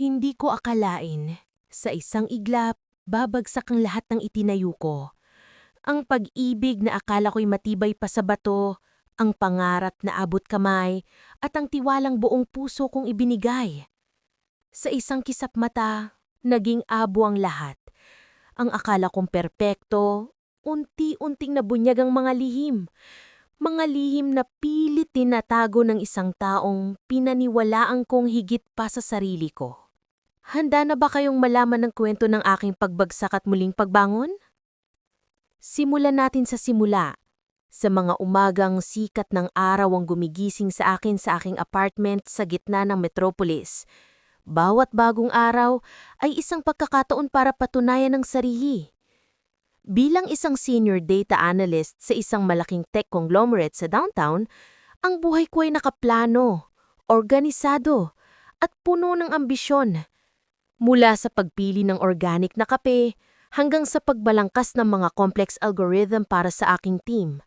Hindi ko akalain, sa isang iglap, babagsak ang lahat ng itinayo ko. Ang pag-ibig na akala ko'y matibay pa sa bato, ang pangarap na abot kamay, at ang tiwalang buong puso kong ibinigay. Sa isang kisap mata, naging abo ang lahat. Ang akala kong perpekto, unti-unting nabunyag ang mga lihim. Mga lihim na pilit tinatago ng isang taong pinaniwalaan kong higit pa sa sarili ko. Handa na ba kayong malaman ng kwento ng aking pagbagsak at muling pagbangon? Simulan natin sa simula. Sa mga umagang sikat ng araw ang gumigising sa akin sa aking apartment sa gitna ng metropolis. Bawat bagong araw ay isang pagkakataon para patunayan ng sarili. Bilang isang senior data analyst sa isang malaking tech conglomerate sa downtown, ang buhay ko ay nakaplano, organisado, at puno ng ambisyon. Mula sa pagpili ng organic na kape hanggang sa pagbalangkas ng mga complex algorithm para sa aking team.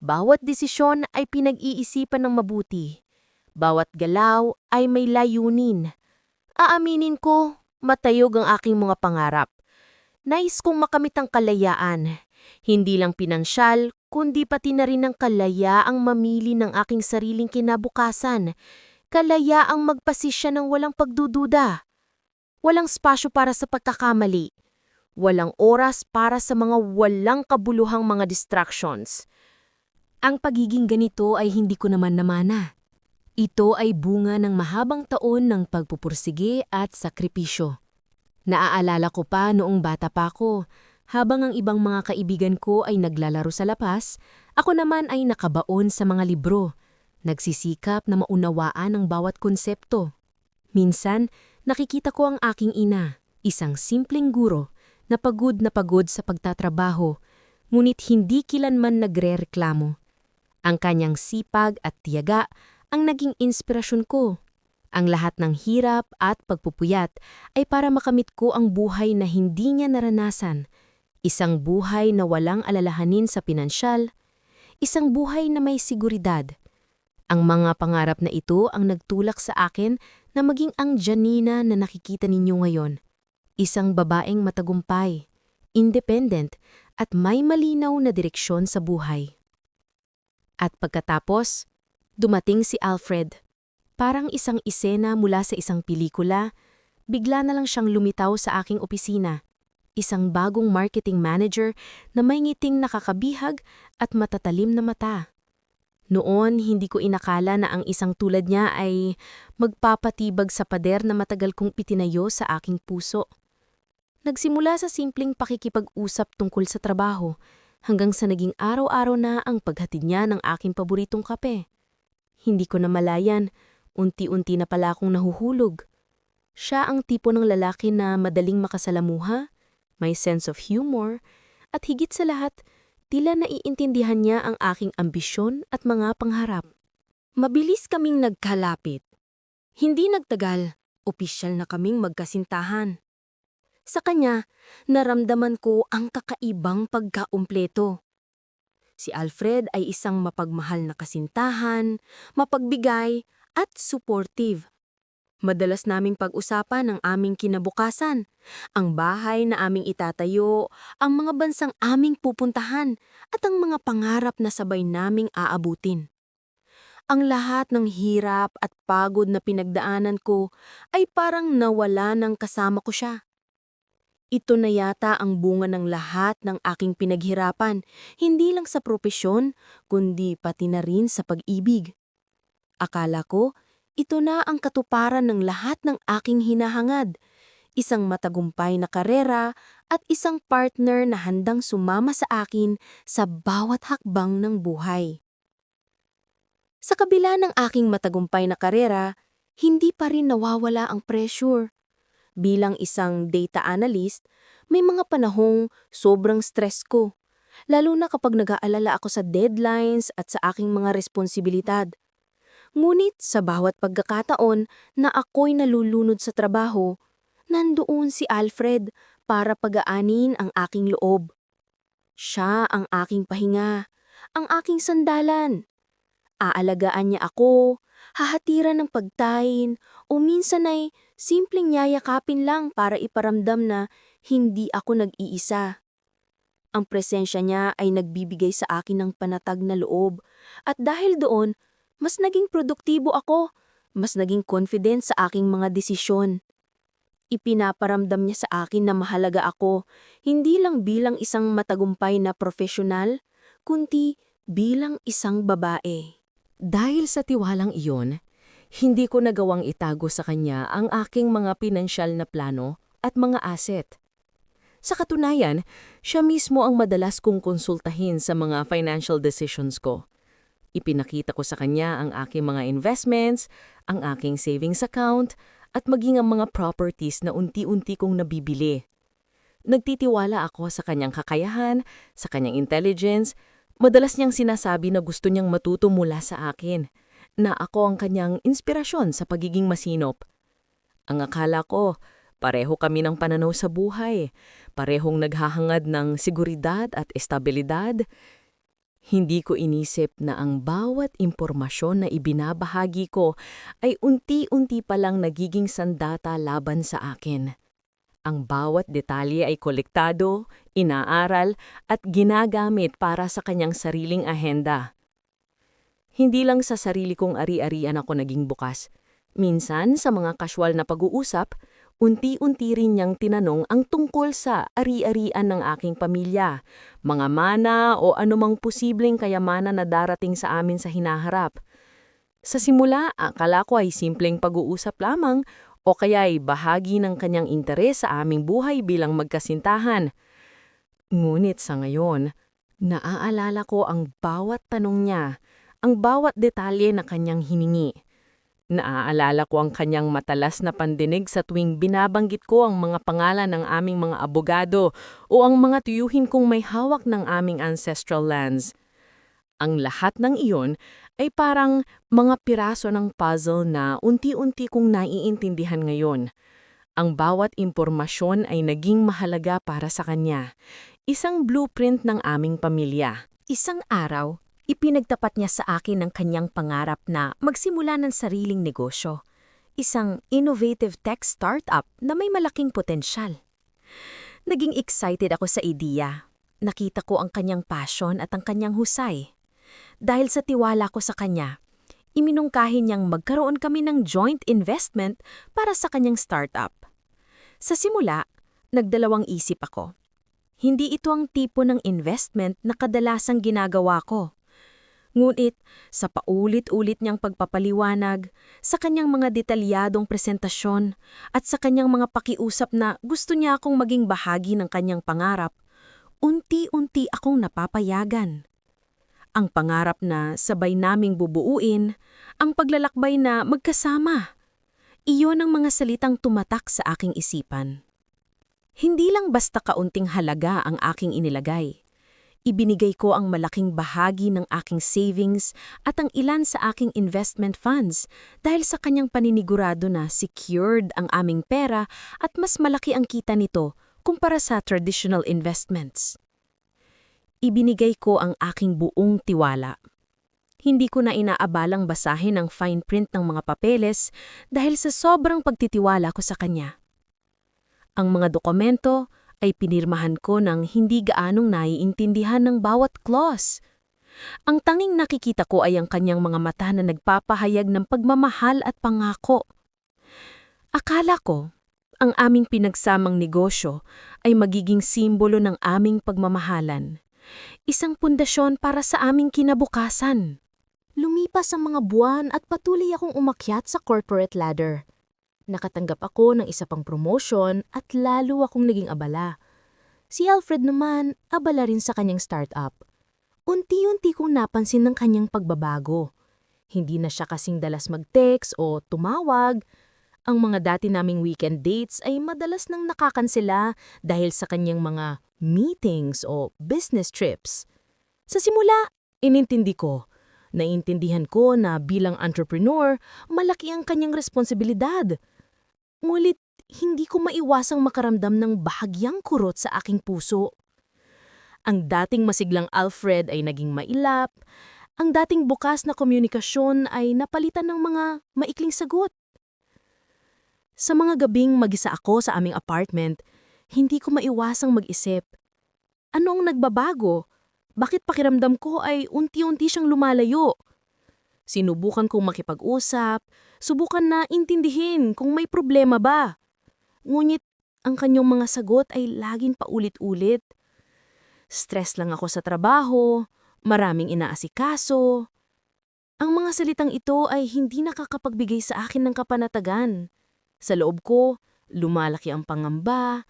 Bawat desisyon ay pinag-iisipan ng mabuti. Bawat galaw ay may layunin. Aaminin ko, matayog ang aking mga pangarap. Nais kong makamit ang kalayaan. Hindi lang pinansyal, kundi pati na rin ang kalayaang mamili ng aking sariling kinabukasan. Kalayaang magpasisya ng walang pagdududa. Walang spasyo para sa pagkakamali. Walang oras para sa mga walang kabuluhang mga distractions. Ang pagiging ganito ay hindi ko naman namana. Ito ay bunga ng mahabang taon ng pagpupursige at sakripisyo. Naaalala ko pa noong bata pa ako, habang ang ibang mga kaibigan ko ay naglalaro sa lapas, ako naman ay nakabaon sa mga libro, nagsisikap na maunawaan ang bawat konsepto. Minsan, nakikita ko ang aking ina, isang simpleng guro, na pagod na pagod sa pagtatrabaho, ngunit hindi kilanman nagre-reklamo. Ang kanyang sipag at tiyaga ang naging inspirasyon ko. Ang lahat ng hirap at pagpupuyat ay para makamit ko ang buhay na hindi niya naranasan. Isang buhay na walang alalahanin sa pinansyal. Isang buhay na may seguridad. Ang mga pangarap na ito ang nagtulak sa akin na maging ang Janina na nakikita ninyo ngayon. Isang babaeng matagumpay, independent, at may malinaw na direksyon sa buhay. At pagkatapos, dumating si Alfred. Parang isang isena mula sa isang pelikula, bigla na lang siyang lumitaw sa aking opisina. Isang bagong marketing manager na may ngiting nakakabihag at matatalim na mata. Noon, hindi ko inakala na ang isang tulad niya ay magpapatibag sa pader na matagal kong pitinayo sa aking puso. Nagsimula sa simpleng pakikipag-usap tungkol sa trabaho, hanggang sa naging araw-araw na ang paghatid niya ng aking paboritong kape. Hindi ko na malayan, unti-unti na pala akong nahuhulog. Siya ang tipo ng lalaki na madaling makasalamuha, may sense of humor, at higit sa lahat, tila naiintindihan niya ang aking ambisyon at mga pangarap. Mabilis kaming nagkalapit. Hindi nagtagal, opisyal na kaming magkasintahan. Sa kanya, naramdaman ko ang kakaibang pagkaumpleto. Si Alfred ay isang mapagmahal na kasintahan, mapagbigay, at supportive. Madalas naming pag-usapan ang aming kinabukasan, ang bahay na aming itatayo, ang mga bansang aming pupuntahan, at ang mga pangarap na sabay naming aabutin. Ang lahat ng hirap at pagod na pinagdaanan ko ay parang nawala ng kasama ko siya. Ito na yata ang bunga ng lahat ng aking pinaghirapan, hindi lang sa propesyon, kundi pati na rin sa pag-ibig. Akala ko, ito na ang katuparan ng lahat ng aking hinahangad, isang matagumpay na karera at isang partner na handang sumama sa akin sa bawat hakbang ng buhay. Sa kabila ng aking matagumpay na karera, hindi pa rin nawawala ang pressure. Bilang isang data analyst, may mga panahong sobrang stress ko, lalo na kapag nag-aalala ako sa deadlines at sa aking mga responsibilidad. Ngunit sa bawat pagkakataon na ako'y nalulunod sa trabaho, nandoon si Alfred para pagaanin ang aking loob. Siya ang aking pahinga, ang aking sandalan. Aalagaan niya ako, hahatiran ng pagkain, o minsan ay Simpleng yayakapin lang para iparamdam na hindi ako nag-iisa. Ang presensya niya ay nagbibigay sa akin ng panatag na loob at dahil doon, mas naging produktibo ako, mas naging confident sa aking mga desisyon. Ipinaparamdam niya sa akin na mahalaga ako, hindi lang bilang isang matagumpay na profesional, kundi bilang isang babae. Dahil sa tiwalang iyon, hindi ko nagawang itago sa kanya ang aking mga pinansyal na plano at mga asset. Sa katunayan, siya mismo ang madalas kong konsultahin sa mga financial decisions ko. Ipinakita ko sa kanya ang aking mga investments, ang aking savings account, at maging ang mga properties na unti-unti kong nabibili. Nagtitiwala ako sa kanyang kakayahan, sa kanyang intelligence, Madalas niyang sinasabi na gusto niyang matuto mula sa akin, na ako ang kanyang inspirasyon sa pagiging masinop. Ang akala ko, pareho kami ng pananaw sa buhay, parehong naghahangad ng seguridad at estabilidad. Hindi ko inisip na ang bawat impormasyon na ibinabahagi ko ay unti-unti palang nagiging sandata laban sa akin. Ang bawat detalye ay kolektado, inaaral at ginagamit para sa kanyang sariling ahenda. Hindi lang sa sarili kong ari-arian ako naging bukas. Minsan sa mga kasywal na pag-uusap, unti-unti rin niyang tinanong ang tungkol sa ari-arian ng aking pamilya, mga mana o anumang posibleng kayamanan na darating sa amin sa hinaharap. Sa simula, akala ko ay simpleng pag-uusap lamang o kaya ay bahagi ng kanyang interes sa aming buhay bilang magkasintahan. Ngunit sa ngayon, naaalala ko ang bawat tanong niya, ang bawat detalye na kanyang hiningi. Naaalala ko ang kanyang matalas na pandinig sa tuwing binabanggit ko ang mga pangalan ng aming mga abogado o ang mga tuyuhin kong may hawak ng aming ancestral lands. Ang lahat ng iyon ay parang mga piraso ng puzzle na unti-unti kong naiintindihan ngayon. Ang bawat impormasyon ay naging mahalaga para sa kanya. Isang blueprint ng aming pamilya. Isang araw, ipinagtapat niya sa akin ang kanyang pangarap na magsimula ng sariling negosyo. Isang innovative tech startup na may malaking potensyal. Naging excited ako sa ideya. Nakita ko ang kanyang passion at ang kanyang husay. Dahil sa tiwala ko sa kanya, iminungkahin niyang magkaroon kami ng joint investment para sa kanyang startup. Sa simula, nagdalawang isip ako. Hindi ito ang tipo ng investment na kadalasang ginagawa ko. Ngunit sa paulit-ulit niyang pagpapaliwanag, sa kanyang mga detalyadong presentasyon, at sa kanyang mga pakiusap na gusto niya akong maging bahagi ng kanyang pangarap, unti-unti akong napapayagan ang pangarap na sabay naming bubuuin, ang paglalakbay na magkasama. Iyon ang mga salitang tumatak sa aking isipan. Hindi lang basta kaunting halaga ang aking inilagay. Ibinigay ko ang malaking bahagi ng aking savings at ang ilan sa aking investment funds dahil sa kanyang paninigurado na secured ang aming pera at mas malaki ang kita nito kumpara sa traditional investments ibinigay ko ang aking buong tiwala. Hindi ko na inaabalang basahin ang fine print ng mga papeles dahil sa sobrang pagtitiwala ko sa kanya. Ang mga dokumento ay pinirmahan ko ng hindi gaanong naiintindihan ng bawat clause. Ang tanging nakikita ko ay ang kanyang mga mata na nagpapahayag ng pagmamahal at pangako. Akala ko, ang aming pinagsamang negosyo ay magiging simbolo ng aming pagmamahalan isang pundasyon para sa aming kinabukasan. Lumipas ang mga buwan at patuloy akong umakyat sa corporate ladder. Nakatanggap ako ng isa pang promotion at lalo akong naging abala. Si Alfred naman, abala rin sa kanyang startup. Unti-unti kong napansin ng kanyang pagbabago. Hindi na siya kasing dalas mag-text o tumawag. Ang mga dati naming weekend dates ay madalas nang nakakansela dahil sa kanyang mga meetings o business trips. Sa simula, inintindi ko. Naintindihan ko na bilang entrepreneur, malaki ang kanyang responsibilidad. Ngulit, hindi ko maiwasang makaramdam ng bahagyang kurot sa aking puso. Ang dating masiglang Alfred ay naging mailap, ang dating bukas na komunikasyon ay napalitan ng mga maikling sagot. Sa mga gabing mag-isa ako sa aming apartment, hindi ko maiwasang mag-isip. Anong nagbabago? Bakit pakiramdam ko ay unti-unti siyang lumalayo? Sinubukan kong makipag-usap, subukan na intindihin kung may problema ba. Ngunit ang kanyang mga sagot ay laging paulit-ulit. Stress lang ako sa trabaho, maraming inaasikaso. Ang mga salitang ito ay hindi nakakapagbigay sa akin ng kapanatagan. Sa loob ko, lumalaki ang pangamba.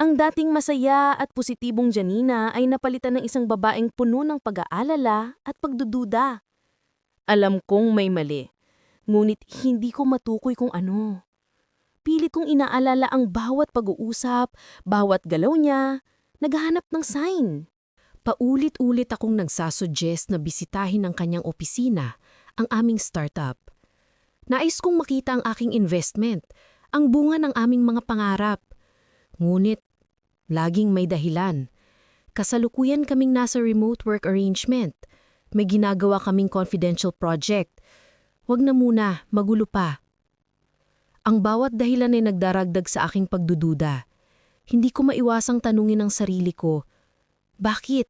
Ang dating masaya at positibong Janina ay napalitan ng isang babaeng puno ng pag-aalala at pagdududa. Alam kong may mali, ngunit hindi ko matukoy kung ano. Pilit kong inaalala ang bawat pag-uusap, bawat galaw niya, naghahanap ng sign. Paulit-ulit akong nagsasuggest na bisitahin ang kanyang opisina, ang aming startup. Nais kong makita ang aking investment, ang bunga ng aming mga pangarap. Ngunit, laging may dahilan. Kasalukuyan kaming nasa remote work arrangement. May ginagawa kaming confidential project. Huwag na muna, magulo pa. Ang bawat dahilan ay nagdaragdag sa aking pagdududa. Hindi ko maiwasang tanungin ang sarili ko, bakit?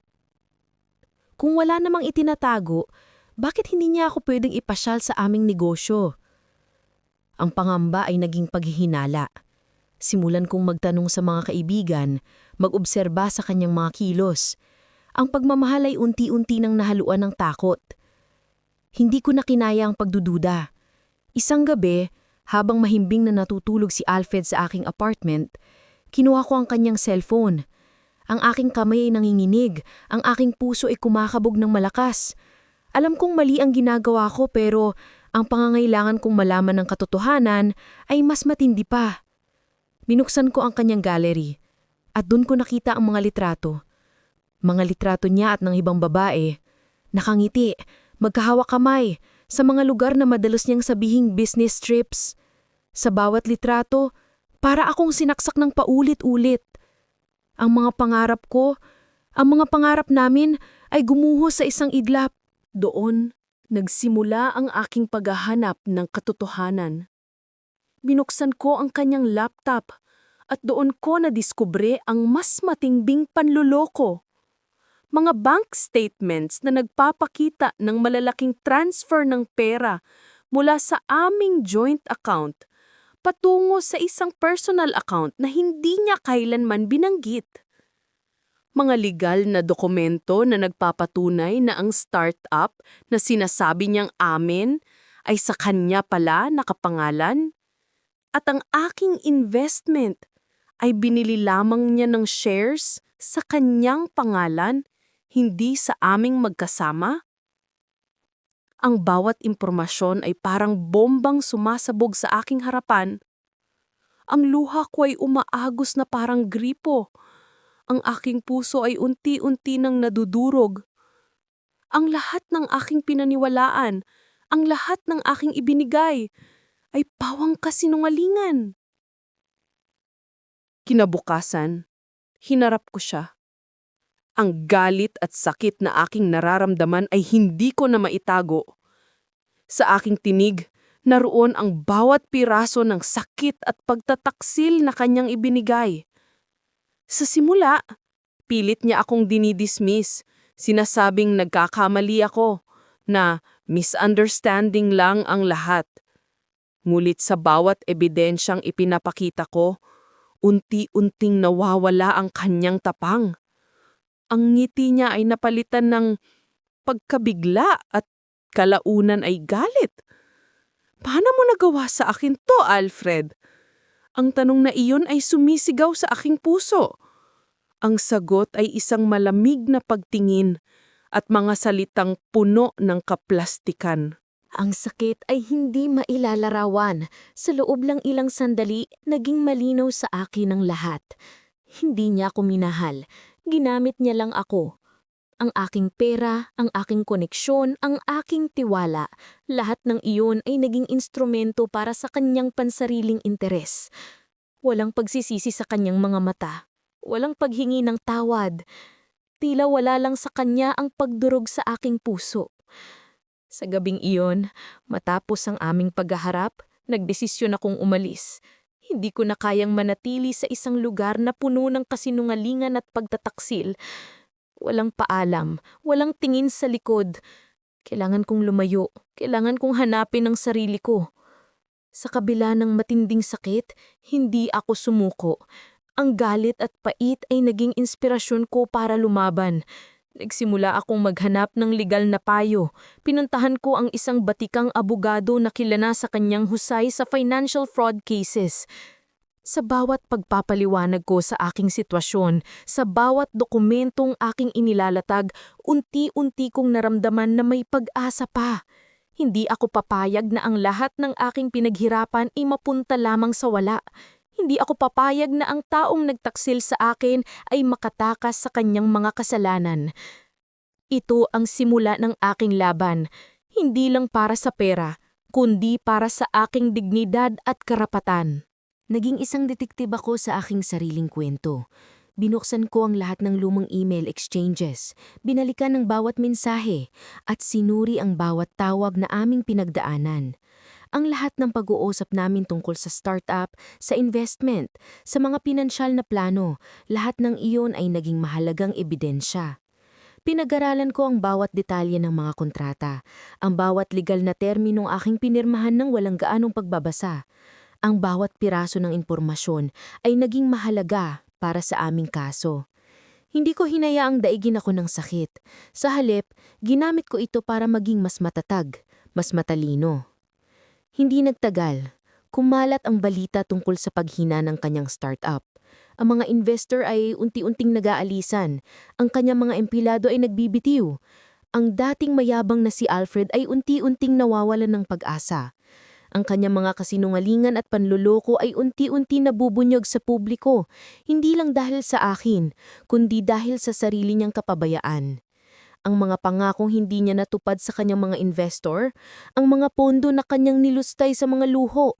Kung wala namang itinatago, bakit hindi niya ako pwedeng ipasyal sa aming negosyo? Ang pangamba ay naging paghihinala. Simulan kong magtanong sa mga kaibigan, mag-obserba sa kanyang mga kilos. Ang pagmamahal ay unti-unti nang nahaluan ng takot. Hindi ko na kinaya ang pagdududa. Isang gabi, habang mahimbing na natutulog si Alfred sa aking apartment, kinuha ko ang kanyang cellphone. Ang aking kamay ay nanginginig, ang aking puso ay kumakabog ng malakas. Alam kong mali ang ginagawa ko pero ang pangangailangan kong malaman ng katotohanan ay mas matindi pa. Minuksan ko ang kanyang gallery at doon ko nakita ang mga litrato. Mga litrato niya at ng ibang babae. Nakangiti, magkahawak kamay, sa mga lugar na madalas niyang sabihing business trips. Sa bawat litrato, para akong sinaksak ng paulit-ulit. Ang mga pangarap ko, ang mga pangarap namin ay gumuho sa isang iglap. Doon, nagsimula ang aking paghahanap ng katotohanan. Binuksan ko ang kanyang laptop at doon ko nadiskubre ang mas matingbing panluloko. Mga bank statements na nagpapakita ng malalaking transfer ng pera mula sa aming joint account patungo sa isang personal account na hindi niya kailanman binanggit. Mga legal na dokumento na nagpapatunay na ang startup na sinasabi niyang amin ay sa kanya pala nakapangalan. At ang aking investment ay binili lamang niya ng shares sa kanyang pangalan, hindi sa aming magkasama. Ang bawat impormasyon ay parang bombang sumasabog sa aking harapan. Ang luha ko ay umaagos na parang gripo. Ang aking puso ay unti-unti nang nadudurog. Ang lahat ng aking pinaniwalaan, ang lahat ng aking ibinigay, ay pawang kasinungalingan. Kinabukasan, hinarap ko siya. Ang galit at sakit na aking nararamdaman ay hindi ko na maitago. Sa aking tinig, naroon ang bawat piraso ng sakit at pagtataksil na kanyang ibinigay. Sa simula, pilit niya akong dinidismiss, sinasabing nagkakamali ako, na misunderstanding lang ang lahat. Ngulit sa bawat ebidensyang ipinapakita ko, unti-unting nawawala ang kanyang tapang. Ang ngiti niya ay napalitan ng pagkabigla at kalaunan ay galit. Paano mo nagawa sa akin to, Alfred? Ang tanong na iyon ay sumisigaw sa aking puso. Ang sagot ay isang malamig na pagtingin at mga salitang puno ng kaplastikan. Ang sakit ay hindi mailalarawan. Sa loob lang ilang sandali, naging malinaw sa akin ang lahat. Hindi niya ako minahal. Ginamit niya lang ako. Ang aking pera, ang aking koneksyon, ang aking tiwala, lahat ng iyon ay naging instrumento para sa kanyang pansariling interes. Walang pagsisisi sa kanyang mga mata. Walang paghingi ng tawad. Tila wala lang sa kanya ang pagdurog sa aking puso. Sa gabing iyon, matapos ang aming paghaharap, nagdesisyon akong umalis. Hindi ko na kayang manatili sa isang lugar na puno ng kasinungalingan at pagtataksil. Walang paalam, walang tingin sa likod. Kailangan kong lumayo, kailangan kong hanapin ang sarili ko. Sa kabila ng matinding sakit, hindi ako sumuko. Ang galit at pait ay naging inspirasyon ko para lumaban. Nagsimula akong maghanap ng legal na payo. Pinuntahan ko ang isang batikang abogado na kilala sa kanyang husay sa financial fraud cases. Sa bawat pagpapaliwanag ko sa aking sitwasyon, sa bawat dokumentong aking inilalatag, unti-unti kong naramdaman na may pag-asa pa. Hindi ako papayag na ang lahat ng aking pinaghirapan ay mapunta lamang sa wala. Hindi ako papayag na ang taong nagtaksil sa akin ay makatakas sa kanyang mga kasalanan. Ito ang simula ng aking laban, hindi lang para sa pera, kundi para sa aking dignidad at karapatan. Naging isang detektiba ako sa aking sariling kwento. Binuksan ko ang lahat ng lumang email exchanges, binalikan ang bawat mensahe, at sinuri ang bawat tawag na aming pinagdaanan. Ang lahat ng pag-uusap namin tungkol sa startup, sa investment, sa mga pinansyal na plano, lahat ng iyon ay naging mahalagang ebidensya. Pinag-aralan ko ang bawat detalye ng mga kontrata, ang bawat legal na terminong aking pinirmahan ng walang gaanong pagbabasa. Ang bawat piraso ng impormasyon ay naging mahalaga para sa aming kaso. Hindi ko hinayaang daigin ako ng sakit. Sa halip, ginamit ko ito para maging mas matatag, mas matalino. Hindi nagtagal, kumalat ang balita tungkol sa paghina ng kanyang startup. Ang mga investor ay unti-unting nag-aalisan. Ang kanyang mga empleyado ay nagbibitiw. Ang dating mayabang na si Alfred ay unti-unting nawawalan ng pag-asa. Ang kanyang mga kasinungalingan at panluloko ay unti-unti nabubunyog sa publiko, hindi lang dahil sa akin, kundi dahil sa sarili niyang kapabayaan. Ang mga pangakong hindi niya natupad sa kanyang mga investor, ang mga pondo na kanyang nilustay sa mga luho,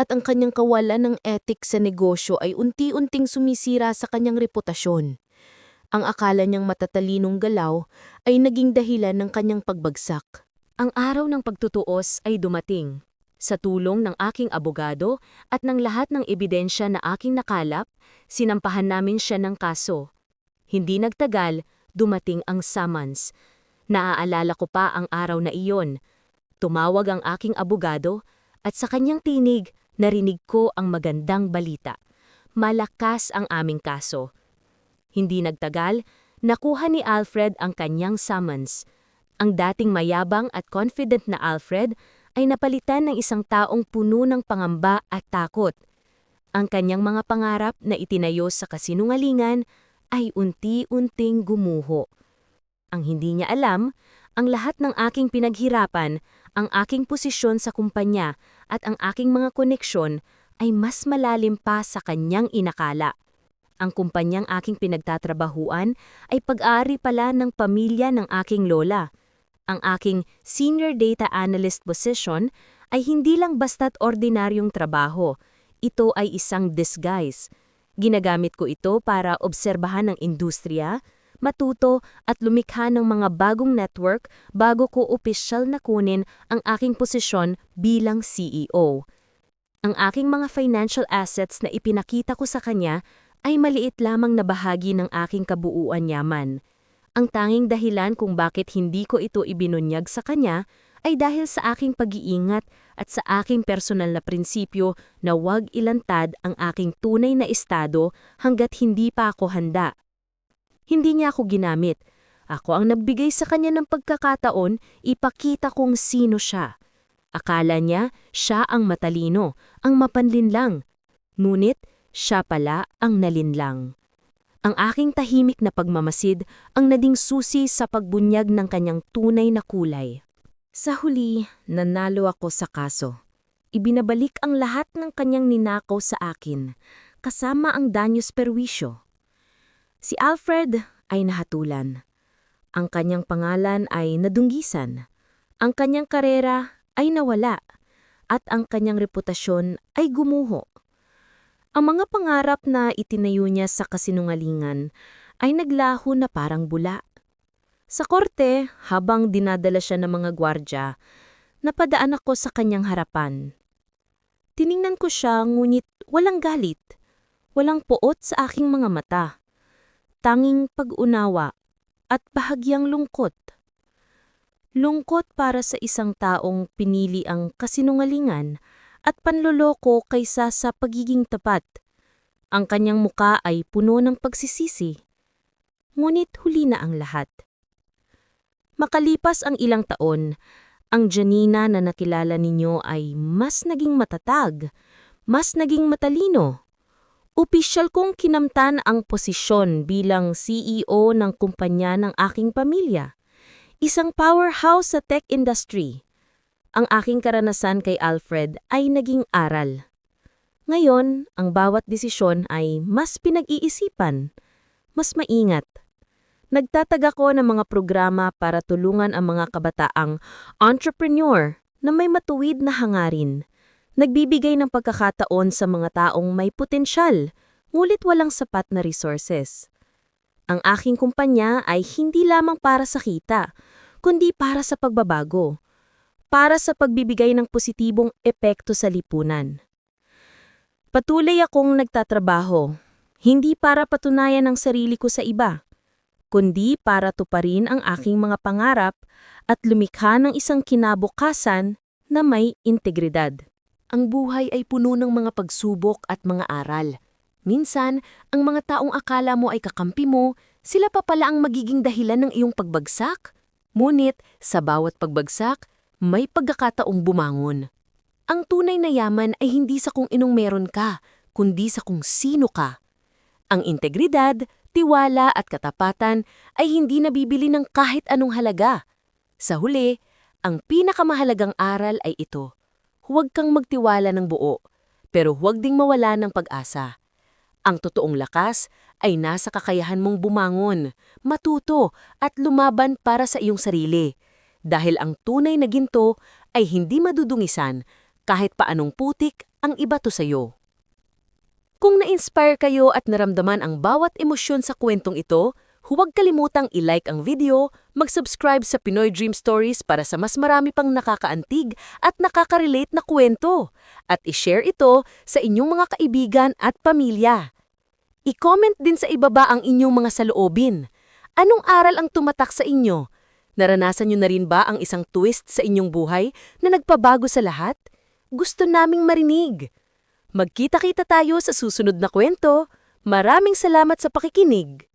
at ang kanyang kawalan ng ethic sa negosyo ay unti-unting sumisira sa kanyang reputasyon. Ang akala niyang matatalinong galaw ay naging dahilan ng kanyang pagbagsak. Ang araw ng pagtutuos ay dumating. Sa tulong ng aking abogado at ng lahat ng ebidensya na aking nakalap, sinampahan namin siya ng kaso. Hindi nagtagal, dumating ang summons. Naaalala ko pa ang araw na iyon. Tumawag ang aking abogado at sa kanyang tinig, narinig ko ang magandang balita. Malakas ang aming kaso. Hindi nagtagal, nakuha ni Alfred ang kanyang summons. Ang dating mayabang at confident na Alfred ay napalitan ng isang taong puno ng pangamba at takot. Ang kanyang mga pangarap na itinayo sa kasinungalingan ay unti-unting gumuho. Ang hindi niya alam, ang lahat ng aking pinaghirapan, ang aking posisyon sa kumpanya at ang aking mga koneksyon ay mas malalim pa sa kanyang inakala. Ang kumpanyang aking pinagtatrabahuan ay pag-aari pala ng pamilya ng aking lola ang aking senior data analyst position ay hindi lang basta't ordinaryong trabaho. Ito ay isang disguise. Ginagamit ko ito para obserbahan ang industriya, matuto at lumikha ng mga bagong network bago ko opisyal na kunin ang aking posisyon bilang CEO. Ang aking mga financial assets na ipinakita ko sa kanya ay maliit lamang na bahagi ng aking kabuuan yaman. Ang tanging dahilan kung bakit hindi ko ito ibinunyag sa kanya ay dahil sa aking pag-iingat at sa aking personal na prinsipyo na huwag ilantad ang aking tunay na estado hanggat hindi pa ako handa. Hindi niya ako ginamit. Ako ang nagbigay sa kanya ng pagkakataon ipakita kong sino siya. Akala niya siya ang matalino, ang mapanlinlang. Ngunit siya pala ang nalinlang. Ang aking tahimik na pagmamasid ang nading susi sa pagbunyag ng kanyang tunay na kulay. Sa huli, nanalo ako sa kaso. Ibinabalik ang lahat ng kanyang ninakaw sa akin, kasama ang danyos perwisyo. Si Alfred ay nahatulan. Ang kanyang pangalan ay nadunggisan. Ang kanyang karera ay nawala. At ang kanyang reputasyon ay gumuho. Ang mga pangarap na itinayo niya sa kasinungalingan ay naglaho na parang bula. Sa korte, habang dinadala siya ng mga gwardya, napadaan ako sa kanyang harapan. Tiningnan ko siya ngunit walang galit. Walang poot sa aking mga mata. Tanging pag-unawa at bahagyang lungkot. Lungkot para sa isang taong pinili ang kasinungalingan at panloloko kaysa sa pagiging tapat. Ang kanyang muka ay puno ng pagsisisi. Ngunit huli na ang lahat. Makalipas ang ilang taon, ang Janina na nakilala ninyo ay mas naging matatag, mas naging matalino. Opisyal kong kinamtan ang posisyon bilang CEO ng kumpanya ng aking pamilya. Isang powerhouse sa tech industry. Ang aking karanasan kay Alfred ay naging aral. Ngayon, ang bawat desisyon ay mas pinag-iisipan, mas maingat. Nagtatag ako ng mga programa para tulungan ang mga kabataang entrepreneur na may matuwid na hangarin. Nagbibigay ng pagkakataon sa mga taong may potensyal, ngulit walang sapat na resources. Ang aking kumpanya ay hindi lamang para sa kita, kundi para sa pagbabago. Para sa pagbibigay ng positibong epekto sa lipunan. Patuloy akong nagtatrabaho, hindi para patunayan ang sarili ko sa iba, kundi para tuparin ang aking mga pangarap at lumikha ng isang kinabukasan na may integridad. Ang buhay ay puno ng mga pagsubok at mga aral. Minsan, ang mga taong akala mo ay kakampi mo, sila pa pala ang magiging dahilan ng iyong pagbagsak. Ngunit, sa bawat pagbagsak, may pagkakataong bumangon. Ang tunay na yaman ay hindi sa kung inong meron ka, kundi sa kung sino ka. Ang integridad, tiwala at katapatan ay hindi nabibili ng kahit anong halaga. Sa huli, ang pinakamahalagang aral ay ito. Huwag kang magtiwala ng buo, pero huwag ding mawala ng pag-asa. Ang totoong lakas ay nasa kakayahan mong bumangon, matuto at lumaban para sa iyong sarili. Dahil ang tunay na ginto ay hindi madudungisan kahit paanong putik ang ibato sa iyo. Kung na-inspire kayo at naramdaman ang bawat emosyon sa kwentong ito, huwag kalimutang i-like ang video, mag-subscribe sa Pinoy Dream Stories para sa mas marami pang nakakaantig at nakaka-relate na kwento, at i-share ito sa inyong mga kaibigan at pamilya. I-comment din sa ibaba ang inyong mga saloobin. Anong aral ang tumatak sa inyo? Naranasan niyo na rin ba ang isang twist sa inyong buhay na nagpabago sa lahat? Gusto naming marinig. Magkita-kita tayo sa susunod na kwento. Maraming salamat sa pakikinig.